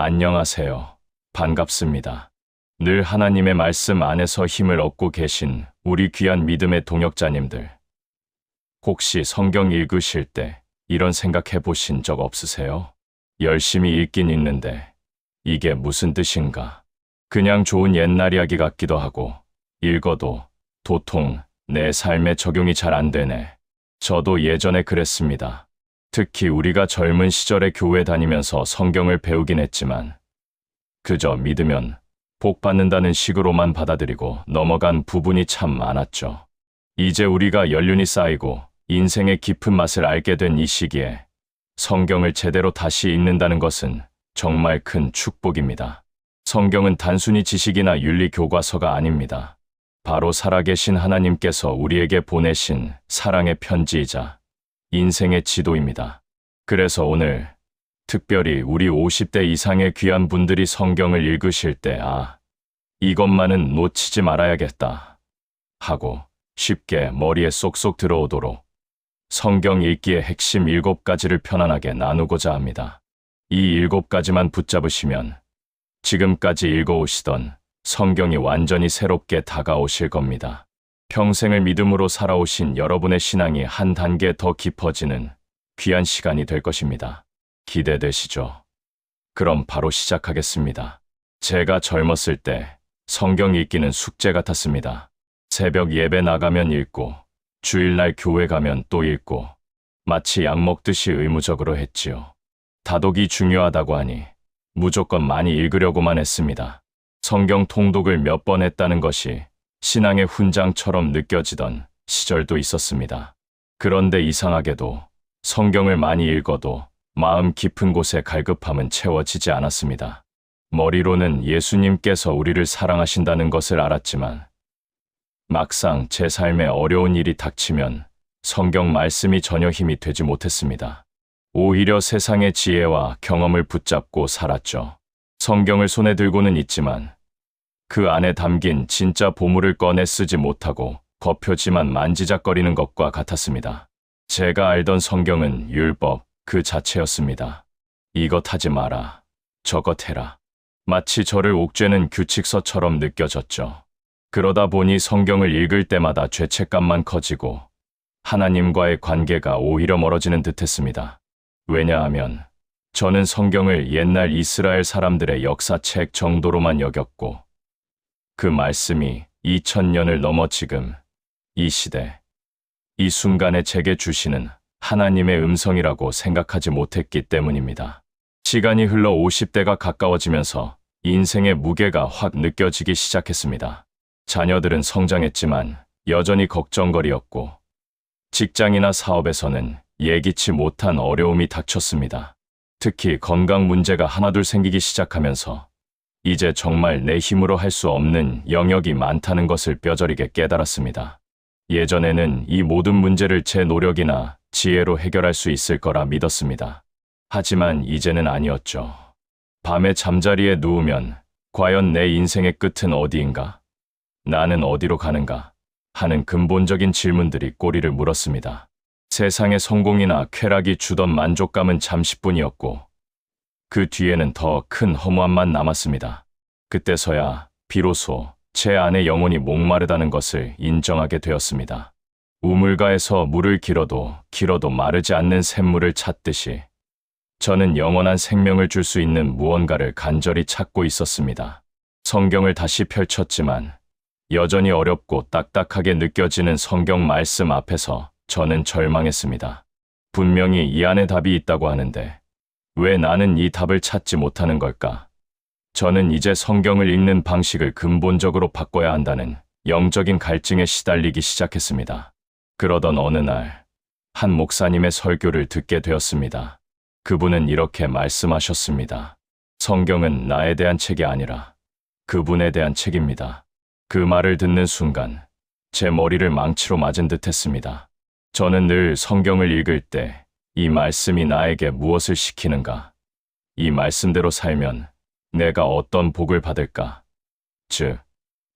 안녕하세요. 반갑습니다. 늘 하나님의 말씀 안에서 힘을 얻고 계신 우리 귀한 믿음의 동역자님들. 혹시 성경 읽으실 때 이런 생각해 보신 적 없으세요? 열심히 읽긴 읽는데 이게 무슨 뜻인가? 그냥 좋은 옛날 이야기 같기도 하고 읽어도 도통 내 삶에 적용이 잘 안 되네. 저도 예전에 그랬습니다. 특히 우리가 젊은 시절에 교회 다니면서 성경을 배우긴 했지만 그저 믿으면 복 받는다는 식으로만 받아들이고 넘어간 부분이 참 많았죠. 이제 우리가 연륜이 쌓이고 인생의 깊은 맛을 알게 된 이 시기에 성경을 제대로 다시 읽는다는 것은 정말 큰 축복입니다. 성경은 단순히 지식이나 윤리 교과서가 아닙니다. 바로 살아계신 하나님께서 우리에게 보내신 사랑의 편지이자 인생의 지도입니다. 그래서 오늘 특별히 우리 50대 이상의 귀한 분들이 성경을 읽으실 때, 아, 이것만은 놓치지 말아야겠다. 하고 쉽게 머리에 쏙쏙 들어오도록 성경 읽기의 핵심 7가지를 편안하게 나누고자 합니다. 이 7가지만 붙잡으시면 지금까지 읽어오시던 성경이 완전히 새롭게 다가오실 겁니다. 평생을 믿음으로 살아오신 여러분의 신앙이 한 단계 더 깊어지는 귀한 시간이 될 것입니다. 기대되시죠? 그럼 바로 시작하겠습니다. 제가 젊었을 때 성경 읽기는 숙제 같았습니다. 새벽 예배 나가면 읽고, 주일날 교회 가면 또 읽고, 마치 약 먹듯이 의무적으로 했지요. 다독이 중요하다고 하니 무조건 많이 읽으려고만 했습니다. 성경 통독을 몇 번 했다는 것이 신앙의 훈장처럼 느껴지던 시절도 있었습니다. 그런데 이상하게도 성경을 많이 읽어도 마음 깊은 곳에 갈급함은 채워지지 않았습니다. 머리로는 예수님께서 우리를 사랑하신다는 것을 알았지만 막상 제 삶에 어려운 일이 닥치면 성경 말씀이 전혀 힘이 되지 못했습니다. 오히려 세상의 지혜와 경험을 붙잡고 살았죠. 성경을 손에 들고는 있지만 그 안에 담긴 진짜 보물을 꺼내 쓰지 못하고 겉표지만 만지작거리는 것과 같았습니다. 제가 알던 성경은 율법 그 자체였습니다. 이것 하지 마라. 저것 해라. 마치 저를 옥죄는 규칙서처럼 느껴졌죠. 그러다 보니 성경을 읽을 때마다 죄책감만 커지고 하나님과의 관계가 오히려 멀어지는 듯 했습니다. 왜냐하면 저는 성경을 옛날 이스라엘 사람들의 역사책 정도로만 여겼고 그 말씀이 2000년을 넘어 지금 이 시대 이 순간에 제게 주시는 하나님의 음성이라고 생각하지 못했기 때문입니다. 시간이 흘러 50대가 가까워지면서 인생의 무게가 확 느껴지기 시작했습니다. 자녀들은 성장했지만 여전히 걱정거리였고 직장이나 사업에서는 예기치 못한 어려움이 닥쳤습니다. 특히 건강 문제가 하나둘 생기기 시작하면서 이제 정말 내 힘으로 할 수 없는 영역이 많다는 것을 뼈저리게 깨달았습니다. 예전에는 이 모든 문제를 제 노력이나 지혜로 해결할 수 있을 거라 믿었습니다. 하지만 이제는 아니었죠. 밤에 잠자리에 누우면 과연 내 인생의 끝은 어디인가? 나는 어디로 가는가? 하는 근본적인 질문들이 꼬리를 물었습니다. 세상의 성공이나 쾌락이 주던 만족감은 잠시뿐이었고 그 뒤에는 더 큰 허무함만 남았습니다. 그때서야 비로소 제 안의 영혼이 목마르다는 것을 인정하게 되었습니다. 우물가에서 물을 길어도 길어도 마르지 않는 샘물을 찾듯이 저는 영원한 생명을 줄 수 있는 무언가를 간절히 찾고 있었습니다. 성경을 다시 펼쳤지만 여전히 어렵고 딱딱하게 느껴지는 성경 말씀 앞에서 저는 절망했습니다. 분명히 이 안에 답이 있다고 하는데 왜 나는 이 답을 찾지 못하는 걸까? 저는 이제 성경을 읽는 방식을 근본적으로 바꿔야 한다는 영적인 갈증에 시달리기 시작했습니다. 그러던 어느 날, 한 목사님의 설교를 듣게 되었습니다. 그분은 이렇게 말씀하셨습니다. 성경은 나에 대한 책이 아니라 그분에 대한 책입니다. 그 말을 듣는 순간, 제 머리를 망치로 맞은 듯 했습니다. 저는 늘 성경을 읽을 때 이 말씀이 나에게 무엇을 시키는가? 이 말씀대로 살면 내가 어떤 복을 받을까? 즉,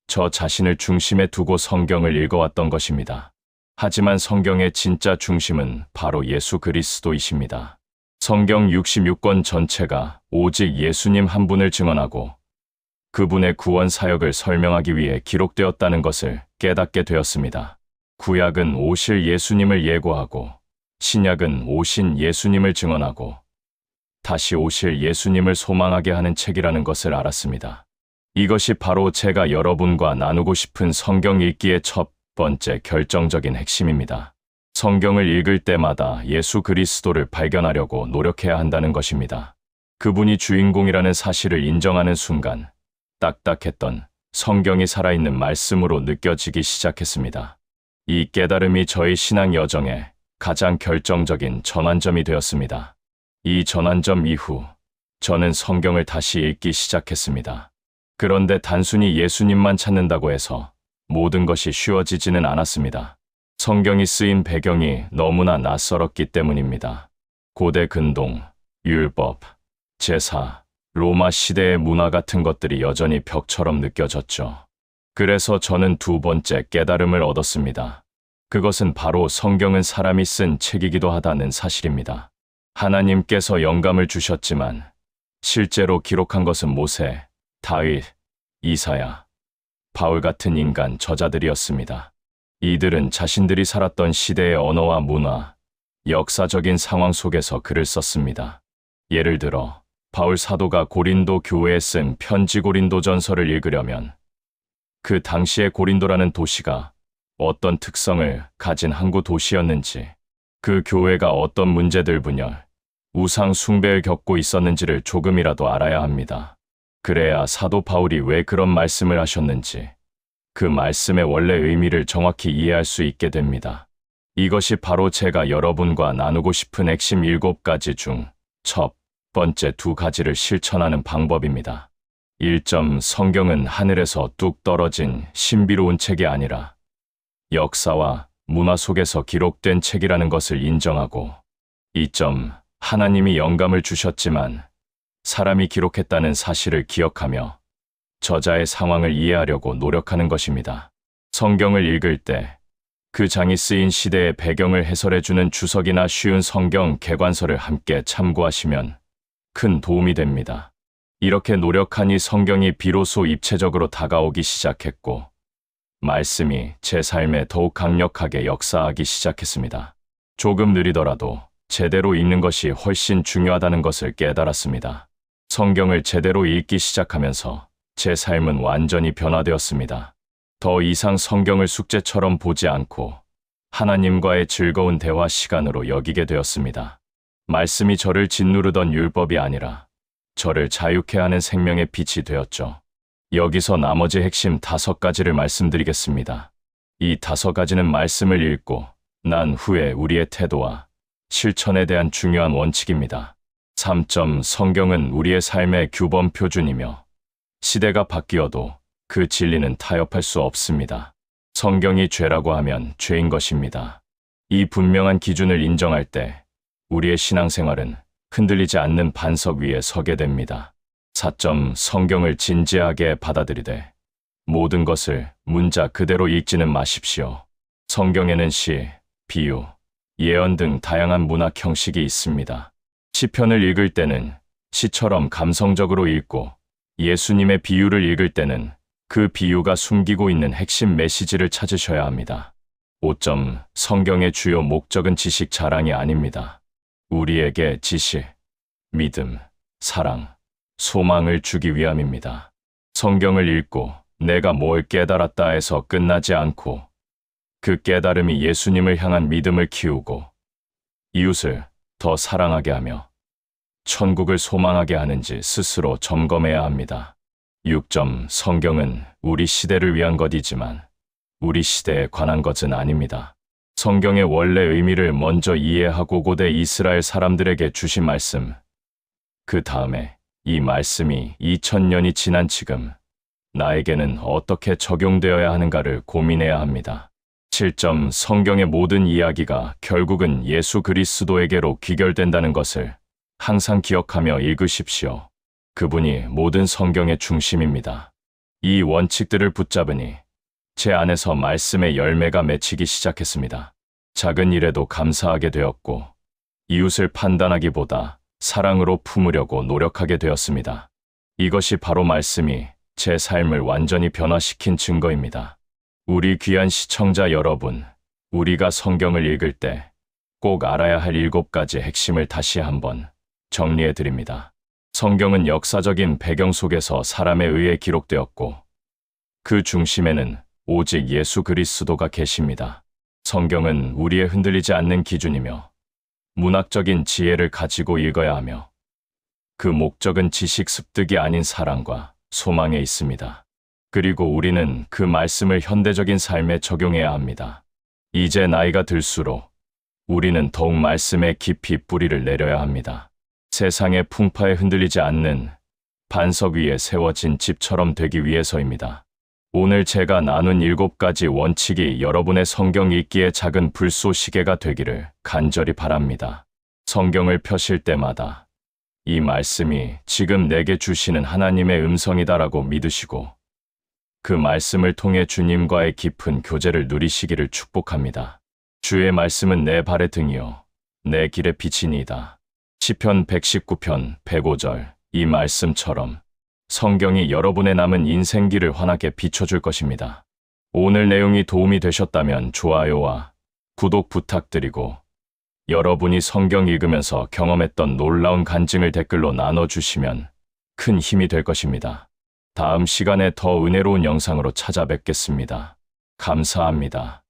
저 자신을 중심에 두고 성경을 읽어왔던 것입니다. 하지만 성경의 진짜 중심은 바로 예수 그리스도이십니다. 성경 66권 전체가 오직 예수님 한 분을 증언하고 그분의 구원 사역을 설명하기 위해 기록되었다는 것을 깨닫게 되었습니다. 구약은 오실 예수님을 예고하고 신약은 오신 예수님을 증언하고 다시 오실 예수님을 소망하게 하는 책이라는 것을 알았습니다. 이것이 바로 제가 여러분과 나누고 싶은 성경 읽기의 첫 번째 결정적인 핵심입니다. 성경을 읽을 때마다 예수 그리스도를 발견하려고 노력해야 한다는 것입니다. 그분이 주인공이라는 사실을 인정하는 순간 딱딱했던 성경이 살아있는 말씀으로 느껴지기 시작했습니다. 이 깨달음이 저의 신앙 여정에 가장 결정적인 전환점이 되었습니다. 이 전환점 이후 저는 성경을 다시 읽기 시작했습니다. 그런데 단순히 예수님만 찾는다고 해서 모든 것이 쉬워지지는 않았습니다. 성경이 쓰인 배경이 너무나 낯설었기 때문입니다. 고대 근동, 율법, 제사, 로마 시대의 문화 같은 것들이 여전히 벽처럼 느껴졌죠. 그래서 저는 두 번째 깨달음을 얻었습니다. 그것은 바로 성경은 사람이 쓴 책이기도 하다는 사실입니다. 하나님께서 영감을 주셨지만 실제로 기록한 것은 모세, 다윗, 이사야, 바울 같은 인간 저자들이었습니다. 이들은 자신들이 살았던 시대의 언어와 문화, 역사적인 상황 속에서 글을 썼습니다. 예를 들어 바울 사도가 고린도 교회에 쓴 편지 고린도 전서를 읽으려면 그 당시의 고린도라는 도시가 어떤 특성을 가진 항구 도시였는지, 그 교회가 어떤 문제들 분열, 우상 숭배를 겪고 있었는지를 조금이라도 알아야 합니다. 그래야 사도 바울이 왜 그런 말씀을 하셨는지, 그 말씀의 원래 의미를 정확히 이해할 수 있게 됩니다. 이것이 바로 제가 여러분과 나누고 싶은 핵심 일곱 가지 중 첫 번째 두 가지를 실천하는 방법입니다. 1점 성경은 하늘에서 뚝 떨어진 신비로운 책이 아니라 역사와 문화 속에서 기록된 책이라는 것을 인정하고 2점 하나님이 영감을 주셨지만 사람이 기록했다는 사실을 기억하며 저자의 상황을 이해하려고 노력하는 것입니다. 성경을 읽을 때 그 장이 쓰인 시대의 배경을 해설해주는 주석이나 쉬운 성경 개관서를 함께 참고하시면 큰 도움이 됩니다. 이렇게 노력하니 성경이 비로소 입체적으로 다가오기 시작했고, 말씀이 제 삶에 더욱 강력하게 역사하기 시작했습니다. 조금 느리더라도 제대로 읽는 것이 훨씬 중요하다는 것을 깨달았습니다. 성경을 제대로 읽기 시작하면서 제 삶은 완전히 변화되었습니다. 더 이상 성경을 숙제처럼 보지 않고 하나님과의 즐거운 대화 시간으로 여기게 되었습니다. 말씀이 저를 짓누르던 율법이 아니라 저를 자유케 하는 생명의 빛이 되었죠. 여기서 나머지 핵심 다섯 가지를 말씀드리겠습니다. 이 다섯 가지는 말씀을 읽고 난 후에 우리의 태도와 실천에 대한 중요한 원칙입니다. 3점 성경은 우리의 삶의 규범 표준이며 시대가 바뀌어도 그 진리는 타협할 수 없습니다. 성경이 죄라고 하면 죄인 것입니다. 이 분명한 기준을 인정할 때 우리의 신앙생활은 흔들리지 않는 반석 위에 서게 됩니다. 4점 성경을 진지하게 받아들이되 모든 것을 문자 그대로 읽지는 마십시오. 성경에는 시, 비유, 예언 등 다양한 문학 형식이 있습니다. 시편을 읽을 때는 시처럼 감성적으로 읽고 예수님의 비유를 읽을 때는 그 비유가 숨기고 있는 핵심 메시지를 찾으셔야 합니다. 5점 성경의 주요 목적은 지식 자랑이 아닙니다. 우리에게 지식, 믿음, 사랑, 소망을 주기 위함입니다. 성경을 읽고 내가 뭘 깨달았다 해서 끝나지 않고 그 깨달음이 예수님을 향한 믿음을 키우고 이웃을 더 사랑하게 하며 천국을 소망하게 하는지 스스로 점검해야 합니다. 6점 성경은 우리 시대를 위한 것이지만 우리 시대에 관한 것은 아닙니다. 성경의 원래 의미를 먼저 이해하고 고대 이스라엘 사람들에게 주신 말씀. 그 다음에 이 말씀이 2000년이 지난 지금 나에게는 어떻게 적용되어야 하는가를 고민해야 합니다. 7점 성경의 모든 이야기가 결국은 예수 그리스도에게로 귀결된다는 것을 항상 기억하며 읽으십시오. 그분이 모든 성경의 중심입니다. 이 원칙들을 붙잡으니 제 안에서 말씀의 열매가 맺히기 시작했습니다. 작은 일에도 감사하게 되었고 이웃을 판단하기보다 사랑으로 품으려고 노력하게 되었습니다. 이것이 바로 말씀이 제 삶을 완전히 변화시킨 증거입니다. 우리 귀한 시청자 여러분, 우리가 성경을 읽을 때 꼭 알아야 할 일곱 가지 핵심을 다시 한번 정리해 드립니다. 성경은 역사적인 배경 속에서 사람에 의해 기록되었고 그 중심에는 오직 예수 그리스도가 계십니다. 성경은 우리의 흔들리지 않는 기준이며 문학적인 지혜를 가지고 읽어야 하며 그 목적은 지식 습득이 아닌 사랑과 소망에 있습니다. 그리고 우리는 그 말씀을 현대적인 삶에 적용해야 합니다. 이제 나이가 들수록 우리는 더욱 말씀에 깊이 뿌리를 내려야 합니다. 세상의 풍파에 흔들리지 않는 반석 위에 세워진 집처럼 되기 위해서입니다. 오늘 제가 나눈 일곱 가지 원칙이 여러분의 성경 읽기의 작은 불쏘시개가 되기를 간절히 바랍니다. 성경을 펴실 때마다 이 말씀이 지금 내게 주시는 하나님의 음성이다라고 믿으시고 그 말씀을 통해 주님과의 깊은 교제를 누리시기를 축복합니다. 주의 말씀은 내 발의 등이요 내 길의 빛이니이다. 시편 119편 105절 이 말씀처럼 성경이 여러분의 남은 인생길을 환하게 비춰줄 것입니다. 오늘 내용이 도움이 되셨다면 좋아요와 구독 부탁드리고 여러분이 성경 읽으면서 경험했던 놀라운 간증을 댓글로 나눠주시면 큰 힘이 될 것입니다. 다음 시간에 더 은혜로운 영상으로 찾아뵙겠습니다. 감사합니다.